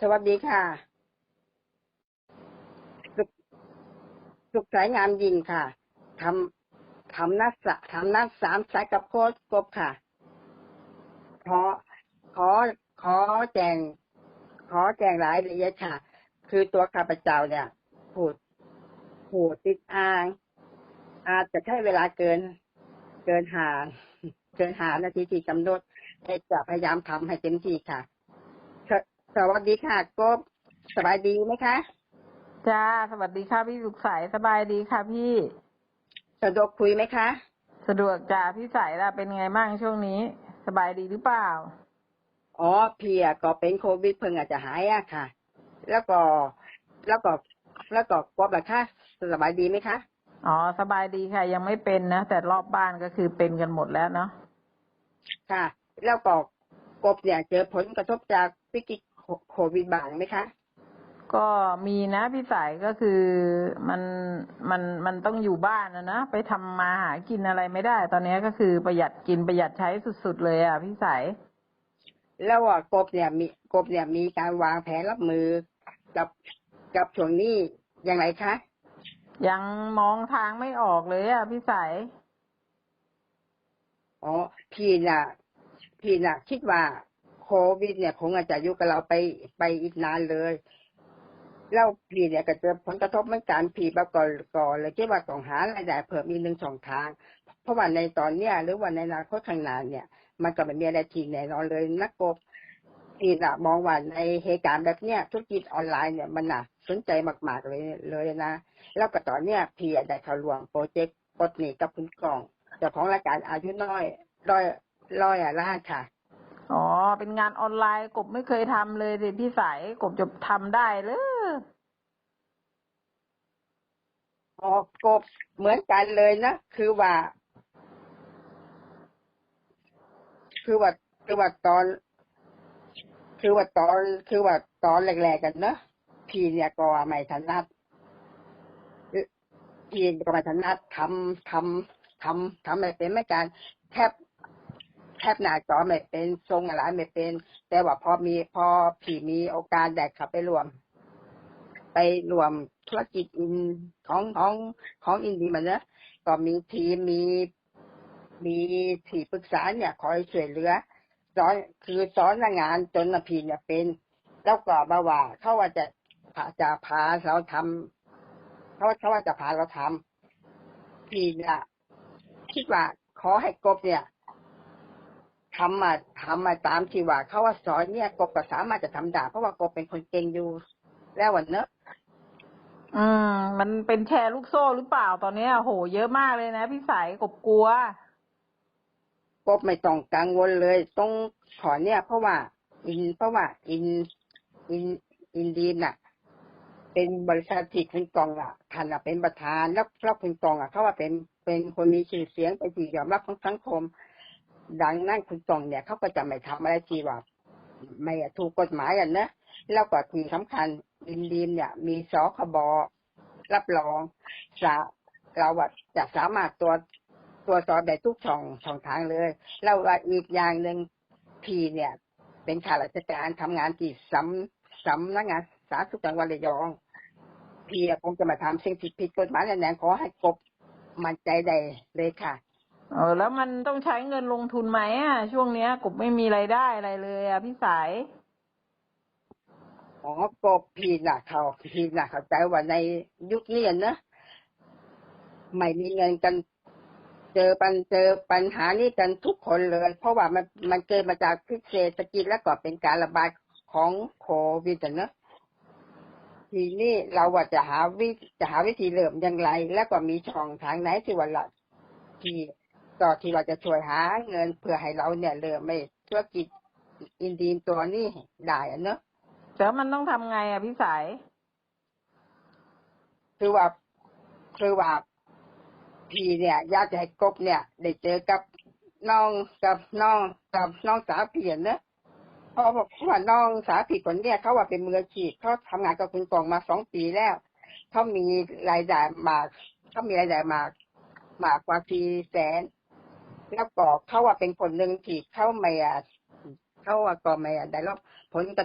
สวัสดีค่ะ สุขสุขสายงามยิงค่ะ ทำทำนัดสะทำนัดสามสายกับโค้ชกบค่ะ ขอ ขอ ขอแจง ขอแจ้งรายละเอียดค่ะ คือตัวข้าพเจ้าเนี่ยพูดพูดติดอ่าง อาจจะใช้เวลาเกิน เกินหาเกินหานาทีที่กำหนดแต่จะพยายามทำให้เต็มที่ค่ะ สสวัสดีค่ะกบสบายดีไหมคะ จ้า สวัสดีค่ะพี่สุขใสสบายดีค่ะพี่ สะดวกคุยไหมคะ สะดวกจ้าพี่ใสล่ะเป็นไงบ้างช่วงนี้ สบายดีหรือเปล่า อ๋อเพียก็เป็นโควิดเพิ่งอาจจะหายอะค่ะ แล้วก็แล้วก็แล้วก็กบล่ะคะสบายดีไหมคะ อ๋อ สบายดีค่ะ ยังไม่เป็นนะ แต่รอบบ้านก็คือเป็นกันหมดแล้วเนาะค่ะ แล้วก็กบเนี่ยเจอผลกระทบจากวิกฤต โควิดบ้างไหมคะ ก็มีนะพี่สายก็คือมันมันมันต้องอยู่บ้านนะนะไปทำมาหากินอะไรไม่ได้ ตอนนี้ก็คือประหยัดกินประหยัดใช้สุด ๆ เลยอะพี่สายแล้วอะกบเนี่ยมีกบเนี่ยมีการวางแผนรับมือกับกับช่วงนี้อย่างไรคะ ยังมองทางไม่ออกเลยอะพี่สายอ๋อพี่น่ะพี่น่ะคิดว่า โควิด เนี่ยคงอาจจะอยู่กับเราไปไปอีกนานเลยแล้วพี่เนี่ยก็จอผลกระทบเหมือนกันพี่แบบก่อนก่อนเลยคิดว่าต้องหารายได้เพิ่มอีกหนึ่งสองทาง เพราะว่าในตอนเนี้ยหรือว่าในอนาคตข้างหน้าเนี่ย มันก็ไม่มีอะไรที่แน่นอนเลยนักกบพี่น่ะมองว่าในเหตุการณ์แบบเนี้ยธุรกิจออนไลน์เนี่ยมันน่ะสนใจมากๆเลยเลยนะ แล้วก็ตอนเนี้ยพี่ได้เข้าร่วมโปรเจกต์ปลดหนี้กับคุณกล่องเจ้าของรายการอายุน้อยร้อยร้อยอะล้านค่ะ อ๋อ เป็นงานออนไลน์กบไม่เคยทำเลยสิพี่สายกบจะทำได้เลยออกกบเหมือนกันเลยนะ คือว่า คือว่าคือว่าตอน คือว่าตอนคือว่าตอนแรกๆกันเนอะพี่เนี่ยก็ไม่ถนัดพี่ก็ไม่ถนัดทำทำทำทำอะไม่เป็นไม่การแทบ แทบหน้าจอไม่เป็นทรงอะไรไม่เป็น แต่ว่าพอมีพอพี่มีโอกาสได้เขับไปรวม ไปรวมธุรกิจอินของของของอินดีมันนะก็มีทีมมีมีที่ปรึกษาเนี่ย คอยช่วยเหลือสอนคือสอนงานจนพีเนี่ยเป็น แล้วก็มาว่าเขาว่าจะจะพาเราทำเขาเขาว่าจะพาเราทำพี่เนี่ยคิดว่าขอให้กบเนี่ย ทำมาทำมาตามที่ว่าเขาว่าสอนเนี่ยกบก็สามารถจะทำได้เพราะว่ากบเป็นคนเก่งอยู่ แล้ววันเนอะอืม มันเป็นแชร์ลูกโซ่หรือเปล่าตอนเนี้ยโหเยอะมากเลยนะพี่สายกบกลัว กบไม่ต้องกังวลเลยต้องขอเนี่ย เพราะว่า อินเพราะว่า อิน อินอินดีนน่ะเป็นบริษัทที่คุณกองอะท่านอะเป็นประธานแล้วแล้วคุณกองอะเขาว่าเป็นเป็นคนมีชื่อเสียงเป็นที่ยอมรับของสังคม ดังนั้นคุณกองเนี่ยเขาก็จะไม่ทำอะไรที่ว่าไม่ถูกกฎหมายอะนะแล้วก็ที่สำคัญอินดีนเนี่ย มีสคบรับรองสาเราจะสามารถตรวตรวสอบได้ทุกช่องช่องทางเลย แล้วอีกอย่างหนึ่งพีเนี่ย เป็นข้าราชการทำงานที่สำสำนักงานสาธารณสุขจังหวัดระยองพี่คงจะมาทำสิ่งที่ผิดกฎหมายแน่ๆขอให้กบมั่นใจได้เลยค่ะ เออแล้วมันต้องใช้เงินลงทุนไหมอะ ช่วงเนี้ยกบไม่มีไรายได้อะไรเลยอะพี่สายอ๋อกบพีน่ะ เขาพีน่ะเข้าใจว่าในยุคนี้นะไม่มีเงินกัน เจอปัญเจอปัญหานี้กันทุกคนเลย เพราะว่ามันมันเกิดมาจากพิษเศรษฐกิจแล้วก็เป็นการระบาดของโควิดนะทีนี้เราว่าจะหาวิจะหาวิธีเริ่มอย่างไร แล้วก็มีช่องทางไหนที่ว่าเราที่ ต่อที่เราจะช่วยหาเงินเพื่อให้เราเนี่ยเริ่มไม่ธุรกิจอินดีนตัวนี้ได้อะเนอะแล้วมันต้องทำไงอะพี่สายคือว่าคือว่าพี่เนี่ยอยากจะให้กบเนี่ย ได้เจอกับน้องกับน้องกับน้องสาวพี่อะเนอะเพราะว่าน้องสาวพี่คนเนี่ยเขาว่าเป็นมืออาชีพเขาทำงานกับคุณกองมาสองปีแล้วเขามีรายได้มากเขามีรายได้มากมากกว่าสี่แสน แล้วก็เขาว่าเป็นคนหนึ่งที่เขาไม่เขาว่าก็ไม่อะได้รับผลกระ